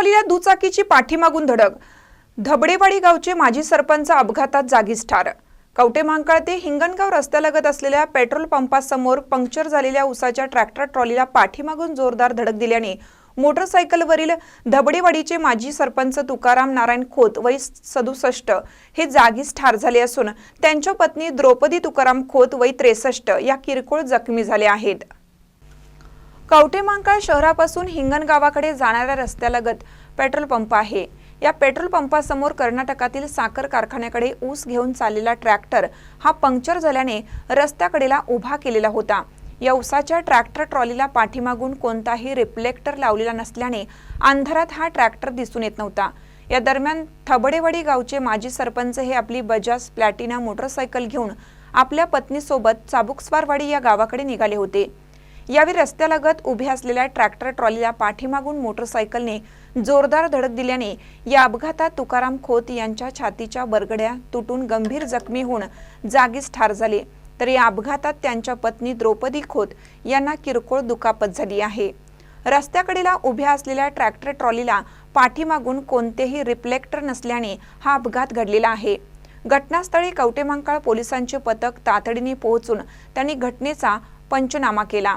ट्रॉलीला दुचाकीची पाठीमागून धडक. धबडेवाडी गावचे माजी सरपंच अपघातात जागीच ठार. कवटे महांकाळ ते हिंगणगाव रस्त्यालगत असलेल्या पेट्रोल पंपासमोर पंक्चर झालेल्या उसाच्या ट्रॅक्टर ट्रॉलीला पाठीमागून जोरदार धडक दिल्याने मोटरसायकलवरील धबडेवाडीचे माजी सरपंच तुकाराम नारायण खोत वय सदुसष्ट हे जागीच ठार झाले असून त्यांच्या पत्नी द्रौपदी तुकाराम खोत वय त्रेसष्ट या किरकोळ जखमी झाल्या आहेत. कवठेमांकाळ शहरापासून हिंगण गावाकडे जाणाऱ्या रस्त्यालगत पेट्रोल पंप आहे. या पेट्रोल पंपासमोर कर्नाटकातील साखर कारखान्याकडे ऊस घेऊन चाललेला ट्रॅक्टर हा पंक्चर झाल्याने रस्त्याकडेला उभा केलेला होता. या ऊसाच्या ट्रॅक्टर ट्रॉलीला पाठीमागून कोणताही रिफ्लेक्टर लावलेला नसल्याने अंधारात हा ट्रॅक्टर दिसून येत नव्हता. या दरम्यान थबडेवाडी गावचे माजी सरपंच हे आपली बजाज प्लॅटिना मोटरसायकल घेऊन आपल्या पत्नीसोबत चाबुकस्वारवाडी या गावाकडे निघाले होते. यावेळी रस्त्यालगत उभ्या असलेल्या ट्रॅक्टर ट्रॉलीला पाठीमागून मोटरसायकलने जोरदार धडक दिल्याने या अपघातात तुकाराम खोत यांच्या छातीच्या बरगड्या तुटून गंभीर जखमी होऊन जागीच ठार झाले. तर या अपघातात त्यांच्या पत्नी द्रौपदी खोत यांना किरकोळ दुखापत झाली आहे. रस्त्याकडेला उभ्या असलेल्या ट्रॅक्टर ट्रॉलीला पाठीमागून कोणतेही रिफ्लेक्टर नसल्याने हा अपघात घडलेला आहे. घटनास्थळी कवटेमांकाळ पोलिसांचे पथक तातडीने पोहोचून त्यांनी घटनेचा पंचनामा केला.